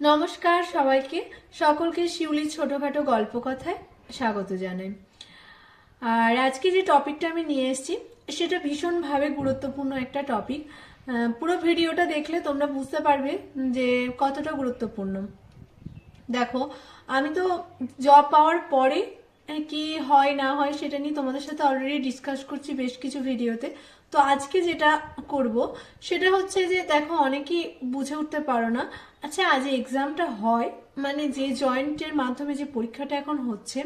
নমস্কার সবাইকে। সকলকে শিউলির ছোটখাটো গল্প কথায় স্বাগত জানাই। আর আজকে যে টপিকটা আমি নিয়ে এসেছি, সেটা ভীষণভাবে গুরুত্বপূর্ণ একটা টপিক। পুরো ভিডিওটা দেখলে তোমরা বুঝতে পারবে যে কতটা গুরুত্বপূর্ণ। দেখো, আমি তো জব পাওয়ার পরে কি হয়, না হয় সেটা নিয়ে তোমাদের সাথে অলরেডি ডিসকাস করছি বেশ কিছু ভিডিওতে। তো আজকে যেটা করব, সেটা হচ্ছে যে দেখো, অনেকেই বুঝে উঠতে পারো না আচ্ছা আজ এক্সামটা হয় মানে যে জয়েন্টের মাধ্যমে যে পরীক্ষাটা এখন হচ্ছে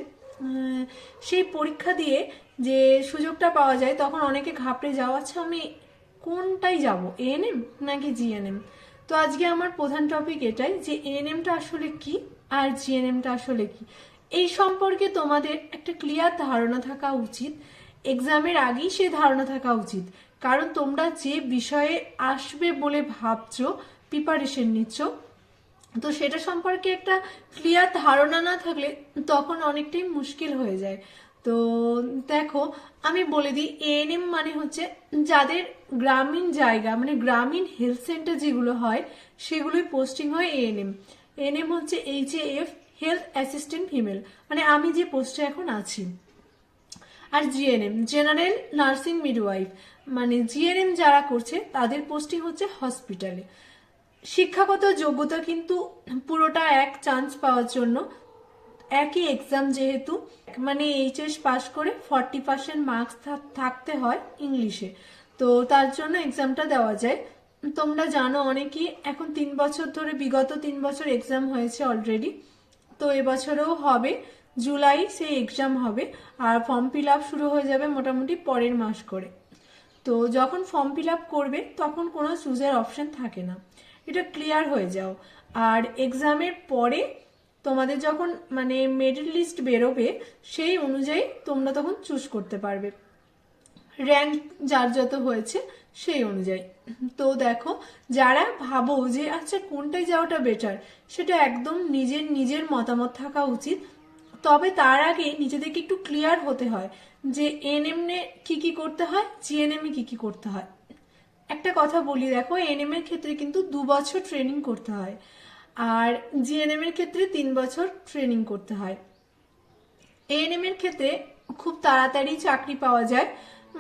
সেই পরীক্ষা দিয়ে যে সুযোগটা পাওয়া যায়, তখন অনেকে ঘাবড়ে যাওয়া আচ্ছা আমি কোনটাই যাব এএনএম নাকি জিএনএম তো আজকে আমার প্রধান টপিক এটাই যে এএনএমটা আসলে কি আর জিএনএমটা আসলে কি? এই সম্পর্কে তোমাদের একটা ক্লিয়ার ধারণা থাকা উচিত। এক্সামের আগেই সে ধারণা থাকা উচিত। কারণ তোমরা যে বিষয়ে আসবে বলে ভাবছ প্রিপারেশন নিচ্ছ তো সেটা সম্পর্কে একটা ক্লিয়ার ধারণা না থাকলে তখন অনেকটাই মুশকিল হয়ে যায়। তো দেখো, আমি বলে দিই এএনএম মানে হচ্ছে যাদের গ্রামীণ জায়গা মানে গ্রামীণ হেলথ সেন্টার যেগুলো হয়, সেগুলোই পোস্টিং হয় এএনএম এএনএম হচ্ছে H F health assistant female মানে আমি যে পোস্টে এখন আছি। আর জিএনএম জেনারেল নার্সিং মিডওয়াইফ মানে জিএনএম যারা করছে, তাদের পোস্টিং হচ্ছে হসপিটালে শিক্ষাগত যোগ্যতা কিন্তু পুরোটা এক চান্স পাওয়ার জন্য। একই এক্সাম যেহেতু মানে এইচএস পাস করে ফর্টি পার্সেন্ট মার্কস থাকতে হয় ইংলিশে তো তার জন্য এক্সামটা দেওয়া যায়। তোমরা জানো অনেকেই, এখন তিন বছর ধরে বিগত তিন বছর এক্সাম হয়েছে অলরেডি তো এবছরেও হবে, জুলাই সেই এক্সাম হবে। আর ফর্ম ফিল আপ শুরু হয়ে যাবে মোটামুটি পরের মাস করে। তো যখন ফর্ম ফিল আপ করবে, তখন কোনো চুজের অপশন থাকে না। এটা ক্লিয়ার হয়ে যাও। আর এক্সামের পরে তোমাদের যখন মানে মেরিট লিস্ট বেরোবে, সেই অনুযায়ী তোমরা তখন চুজ করতে পারবে। র্যাঙ্ক যার যত হয়েছে, সেই অনুযায়ী। তো দেখো, যারা ভাবো যে আচ্ছা কোনটায় যাওয়াটা বেটার সেটা একদম নিজের নিজের মতামত থাকা উচিত। তবে তার আগে নিজেদেরকে একটু ক্লিয়ার হতে হয় যে এনএম এ কি কি করতে হয় জিএনএম কি কি করতে হয়। একটা কথা বলি, দেখো এনএম এর ক্ষেত্রে কিন্তু দু বছর ট্রেনিং করতে হয় আর জিএনএম এর ক্ষেত্রে তিন বছর ট্রেনিং করতে হয়। এএনএম এর ক্ষেত্রে খুব তাড়াতাড়ি চাকরি পাওয়া যায়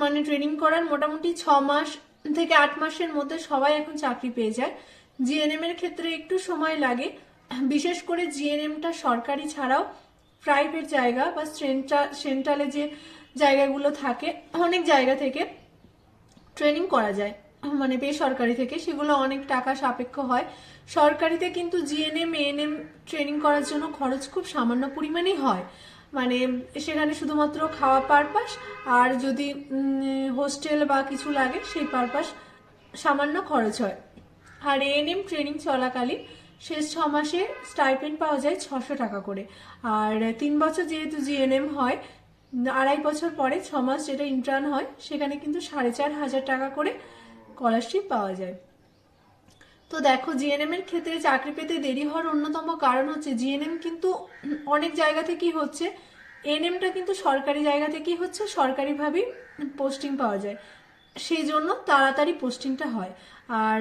মানে ট্রেনিং করার মোটামুটি ছ মাস থেকে আট মাসের মধ্যে সবাই এখন চাকরি পেয়ে যায়। জিএনএম এর ক্ষেত্রে একটু সময় লাগে, বিশেষ করে জিএনএমটা সরকারি ছাড়াও প্রাইভেট জায়গা বা সেন্ট্রাল যে জায়গাগুলো থাকে, অনেক জায়গা থেকে ট্রেনিং করা যায়। মানে বেসরকারি থেকে সেগুলো অনেক টাকা সাপেক্ষ হয়। সরকারিতে কিন্তু জিএনএম এএনএম ট্রেনিং করার জন্য খরচ খুব সামান্য পরিমাণেই হয়। মানে সেখানে শুধুমাত্র খাওয়া পারপাস আর যদি হোস্টেল বা কিছু লাগে সেই পারপাস সামান্য খরচ হয়। আর এএনএম ট্রেনিং চলাকালীন শেষ ছ মাসে স্টাইপেন্ড পাওয়া যায় ছশো টাকা করে। আর তিন বছর যেহেতু জিএনএম হয়, আড়াই বছর পরে ছ মাস যেটা ইন্টার্ন হয়, সেখানে কিন্তু সাড়ে চার হাজার টাকা করে স্কলারশিপ পাওয়া যায়। তো দেখো জিএনএম এর ক্ষেত্রে চাকরি পেতে দেরি হওয়ার অন্যতম কারণ হচ্ছে জিএনএম কিন্তু অনেক জায়গা থেকেই হচ্ছে। এনএমটা কিন্তু সরকারি জায়গা থেকেই হচ্ছে, সরকারিভাবেই পোস্টিং পাওয়া যায়। সেই জন্য তাড়াতাড়ি পোস্টিংটা হয়। আর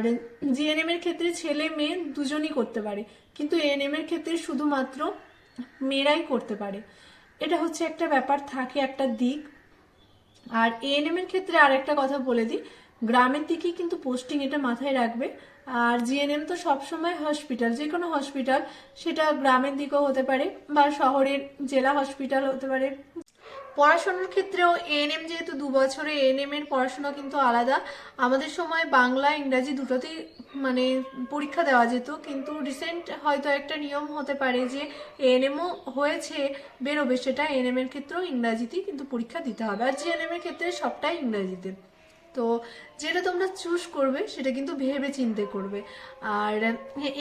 জিএনএম এর ক্ষেত্রে ছেলে, মেয়ে দুজনই করতে পারে। কিন্তু এএনএম এর ক্ষেত্রে শুধুমাত্র মেয়েরাই করতে পারে। এটা হচ্ছে একটা ব্যাপার, থাকে একটা দিক। আর এএনএম এর ক্ষেত্রে আরেকটা কথা বলে দিই। গ্রামের দিকেই কিন্তু পোস্টিং এটা মাথায় রাখবে। আর জিএনএম তো সবসময় হসপিটাল যে কোনো হসপিটাল সেটা গ্রামের দিকেও হতে পারে বা শহরের জেলা হসপিটাল হতে পারে। পড়াশোনার ক্ষেত্রেও এএনএম যেহেতু দু বছরে এএনএম এর পড়াশোনা কিন্তু আলাদা। আমাদের সময় বাংলা, ইংরাজি দুটোতেই মানে পরীক্ষা দেওয়া যেত। কিন্তু রিসেন্ট হয়তো একটা নিয়ম হতে পারে যে এএনএমও হয়েছে, বেরোবে। সেটা এএনএম এর ক্ষেত্রেও ইংরাজিতেই কিন্তু পরীক্ষা দিতে হবে। আর জিএনএম এর ক্ষেত্রে সবটাই ইংরাজিতে। তো যেটা তোমরা চুজ করবে, সেটা কিন্তু ভেবে চিনতে করবে। আর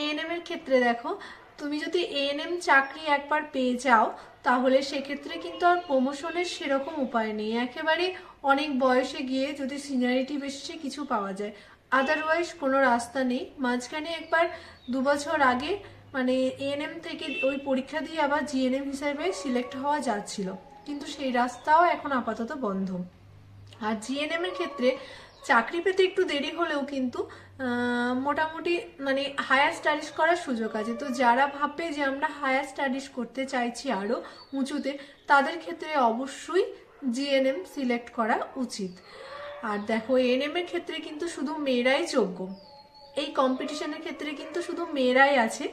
এএনএম এর ক্ষেত্রে দেখো, তুমি যদি এএনএম চাকরি একবার পেয়ে যাও, তাহলে সেক্ষেত্রে কিন্তু আর প্রমোশনের সেরকম উপায় নেই। একেবারে অনেক বয়সে গিয়ে যদি সিনিয়রিটি বেশি কিছু পাওয়া যায়। আদারওয়াইজ কোনো রাস্তা নেই। মাঝখানে একবার দু বছর আগে মানে এএনএম থেকে ওই পরীক্ষা দিয়ে আবার জিএনএম হিসাবে সিলেক্ট হওয়া যাচ্ছিল। কিন্তু সেই রাস্তাও এখন আপাতত বন্ধ। আর জিএনএম এর ক্ষেত্রে চাকরি পেতে একটু দেরি হলেও কিন্তু মোটামুটি মানে হায়ার স্টাডিজ করার সুযোগ আছে। তো যারা ভাবে যে আমরা হায়ার স্টাডিজ করতে চাইছি আরও উঁচুতে, তাদের ক্ষেত্রে অবশ্যই জিএনএম সিলেক্ট করা উচিত। আর দেখো এএনএম এর ক্ষেত্রে কিন্তু শুধু মেয়েরাই যোগ্য। এই কম্পিটিশনের ক্ষেত্রে কিন্তু শুধু মেয়েরাই আছে।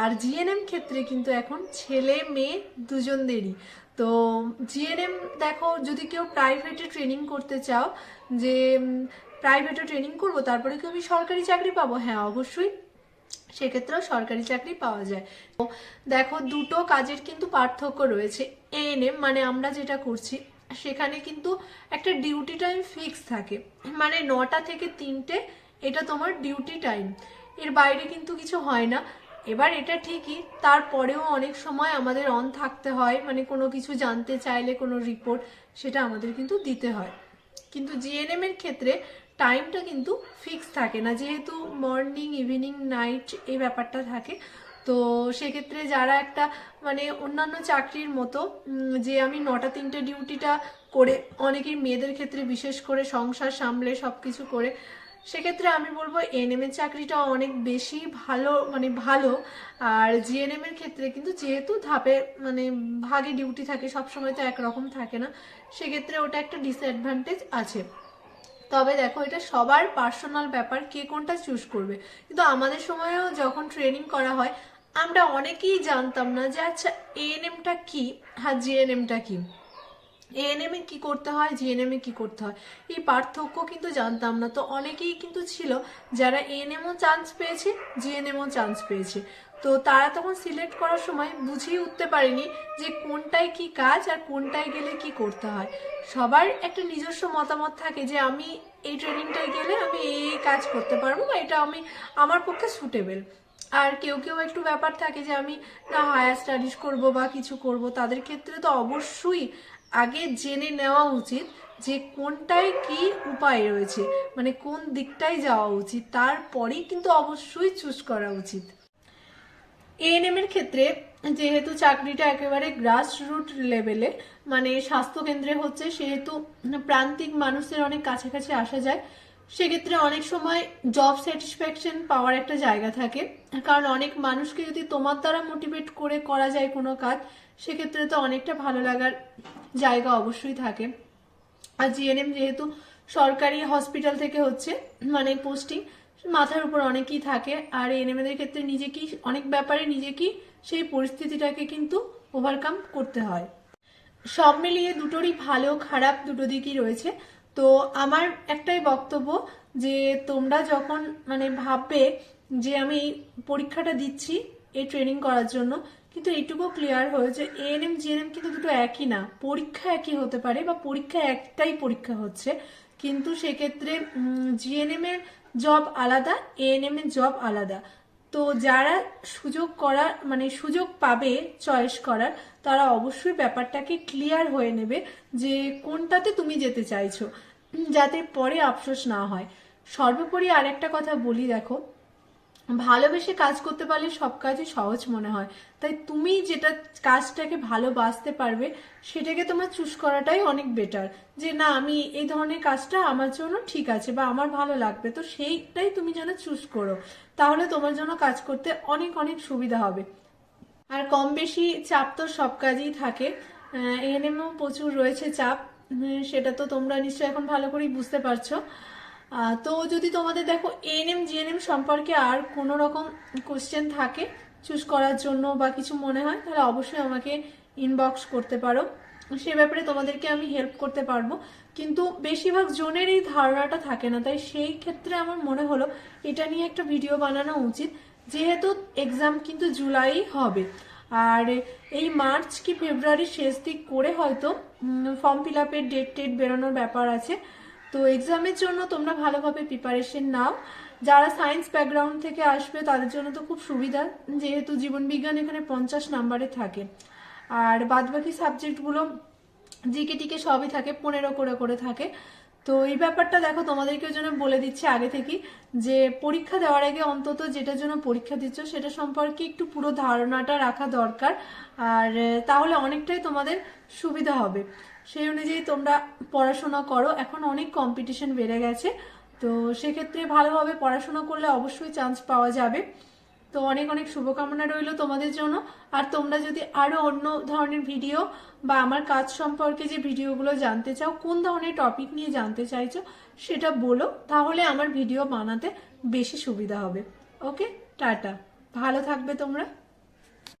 আর জিএনএম ক্ষেত্রে কিন্তু এখন ছেলে, মেয়ে দুজনদেরই। তো জিএনএম দেখো, যদি কেউ প্রাইভেটে ট্রেনিং করতে চাও, যে প্রাইভেটে ট্রেনিং করব, তারপরে কি আমি সরকারি চাকরি পাবো? হ্যাঁ অবশ্যই। সেক্ষেত্রেও সরকারি চাকরি পাওয়া যায়। তো দেখো, দুটো কাজের কিন্তু পার্থক্য রয়েছে। এএনএম মানে আমরা যেটা করছি, সেখানে কিন্তু একটা ডিউটি টাইম ফিক্স থাকে। মানে নটা থেকে তিনটে, এটা তোমার ডিউটি টাইম এর বাইরে কিন্তু কিছু হয় না। এবার এটা ঠিকই, তারপরেও অনেক সময় আমাদের অন থাকতে হয় মানে কোনো কিছু জানতে চাইলে কোনো রিপোর্ট সেটা আমাদের কিন্তু দিতে হয়। কিন্তু জিএনএম এর ক্ষেত্রে টাইমটা কিন্তু ফিক্স থাকে না, যেহেতু মর্নিং ইভিনিং নাইট এই ব্যাপারটা থাকে। তো সেক্ষেত্রে যারা একটা মানে অন্যান্য চাকরির মতো যে আমি নটা, তিনটে ডিউটিটা করে অনেকের মেয়েদের ক্ষেত্রে বিশেষ করে সংসার সামলে সব কিছু করে সেক্ষেত্রে আমি বলব এনএম এর চাকরিটা অনেক বেশি ভালো মানে ভালো। আর জিএনএম এর ক্ষেত্রে কিন্তু যেহেতু ধাপে মানে ভাগে ডিউটি থাকে সব সময় তো একরকম থাকে না, সেক্ষেত্রে ওটা একটা ডিসঅ্যাডভান্টেজ আছে। তবে দেখো, এটা সবার পার্সোনাল ব্যাপার, কে কোনটা চুজ করবে। কিন্তু আমাদের সময়েও যখন ট্রেনিং করা হয়, আমরা অনেকেই জানতাম না যে আচ্ছা এএনএমটা কি হ্যাঁ জিএনএমটা কি। এএনএম এ কি করতে হয়? জিএনএম এ কি করতে হয়? এই পার্থক্য কিন্তু জানতাম না। তো অনেকেই কিন্তু ছিল যারা এএনএমও চান্স পেয়েছে জিএনএমও চান্স পেয়েছে। তো তারা তখন সিলেক্ট করার সময় বুঝিয়ে উঠতে পারেনি যে কোনটায় কি কাজ আর কোনটায় গেলে কি করতে হয়। সবার একটা নিজস্ব মতামত থাকে যে আমি এই ট্রেনিংটায় গেলে আমি এই কাজ করতে পারব বা এটা আমি আমার পক্ষে সুটেবল আর কেউ কেউ একটু ব্যাপার থাকে যে আমি না হায়ার স্টাডিজ করব বা কিছু করব, তাদের ক্ষেত্রে তো অবশ্যই আগে জেনে নেওয়া উচিত যে কোনটায় কি উপায় রয়েছে মানে কোন দিকটায় যাওয়া উচিত, তারপরেই কিন্তু অবশ্যই চুজ করা উচিত। এএনএম এর ক্ষেত্রে যেহেতু চাকরিটা একেবারে গ্রাস রুট লেভেলে মানে স্বাস্থ্য কেন্দ্রে হচ্ছে, সেহেতু প্রান্তিক মানুষের অনেক কাছাকাছি আসা যায় সেক্ষেত্রে অনেক সময় জব স্যাটিসফ্যাকশন পাওয়ার একটা জায়গা থাকে। কারণ অনেক মানুষকে যদি তোমার দ্বারা মোটিভেট করে করা যায় কোনো কাজ, সেক্ষেত্রে তো অনেকটা ভালো লাগার জায়গা অবশ্যই থাকে। আর জিএনএম যেহেতু সরকারি হসপিটাল থেকে হচ্ছে মানে পোস্টিং মাথার উপর অনেকেই থাকে। আর এনএমএদের ক্ষেত্রে নিজেকেই, অনেক ব্যাপারে নিজেকেই সেই পরিস্থিতিটাকে কিন্তু ওভারকাম করতে হয়। সব মিলিয়ে দুটোরই ভালো খারাপ দুটো দিকই রয়েছে। তো আমার একটাই বক্তব্য যে তোমরা যখন মানে ভাববে যে আমি পরীক্ষাটা দিচ্ছি এই ট্রেনিং করার জন্য, কিন্তু এইটুকু ক্লিয়ার হয়েছে এএনএম জিএনএম কিন্তু দুটো একই না। পরীক্ষা একই হতে পারে বা পরীক্ষা একটাই পরীক্ষা হচ্ছে। কিন্তু সেক্ষেত্রে জিএনএম এর জব আলাদা এএনএম এর জব আলাদা। তো যারা সুযোগ করার মানে সুযোগ পাবে চয়েস করার, তারা অবশ্যই ব্যাপারটাকে ক্লিয়ার হয়ে নেবে যে কোনটাতে তুমি যেতে চাইছো, যাতে পরে আফসোস না হয়। সর্বোপরি আরেকটা কথা বলি দেখো ভালোবেসে কাজ করতে পারলে সব কাজই সহজ মনে হয়। তাই তুমি যেটা কাজটাকে ভালোবাসতে পারবে, সেটাকে তোমার চুজ করাটাই অনেক বেটার যে না, আমি এই ধরনের কাজটা আমার জন্য ঠিক আছে বা আমার ভালো লাগবে, তো সেইটাই তুমি যেন চুজ করো। তাহলে তোমার জন্য কাজ করতে অনেক অনেক সুবিধা হবে। আর কম বেশি চাপ তো সব কাজেই থাকে। এএনএমও প্রচুর রয়েছে চাপ। সেটা তো তোমরা নিশ্চয়ই এখন ভালো করেই বুঝতে পারছ। তো যদি তোমাদের দেখো এএনএম জিএনএম সম্পর্কে আর কোনো রকম কোশ্চেন থাকে চুজ করার জন্য বা কিছু মনে হয়, তাহলে অবশ্যই আমাকে ইনবক্স করতে পারো। সে ব্যাপারে তোমাদেরকে আমি হেল্প করতে পারব। কিন্তু বেশিরভাগ জনের এই ধারণাটা থাকে না, তাই সেই ক্ষেত্রে আমার মনে হলো এটা নিয়ে একটা ভিডিও বানানো উচিত। যেহেতু এক্সাম কিন্তু জুলাই হবে, আর এই মার্চ কি ফেব্রুয়ারির শেষ দিক করে হয়তো ফর্ম ফিল আপের ডেট টেট বেরোনোর ব্যাপার আছে। তো এক্সামের জন্য তোমরা ভালোভাবে প্রিপারেশন নাও। যারা সায়েন্স ব্যাকগ্রাউন্ড থেকে আসবে, তাদের জন্য তো খুব সুবিধা, যেহেতু জীবন বিজ্ঞান এখানে পঞ্চাশ নাম্বারে থাকে। আর বাদবাকি সাবজেক্টগুলো জিকে টিকে সবই থাকে, পনেরো করে করে থাকে। তো এই ব্যাপারটা দেখো তোমাদেরকে জন্য বলে দিচ্ছি আগে থেকেই যে পরীক্ষা দেওয়ার আগে অন্তত যেটার জন্য পরীক্ষা দিচ্ছ, সেটা সম্পর্কে একটু পুরো ধারণাটা রাখা দরকার। আর তাহলে অনেকটাই তোমাদের সুবিধা হবে। সেই অনুযায়ী তোমরা পড়াশোনা করো। এখন অনেক কম্পিটিশন বেড়ে গেছে। তো সেক্ষেত্রে ভালোভাবে পড়াশোনা করলে অবশ্যই চান্স পাওয়া যাবে। তো অনেক অনেক শুভকামনা রইল তোমাদের জন্য। আর তোমরা যদি আরও অন্য ধরনের ভিডিও বা আমার কাজ সম্পর্কে যে ভিডিওগুলো জানতে চাও, কোন ধরনের টপিক নিয়ে জানতে চাইছো, সেটা বলো। তাহলে আমার ভিডিও বানাতে বেশি সুবিধা হবে। Okay tata. ভালো থাকবে তোমরা।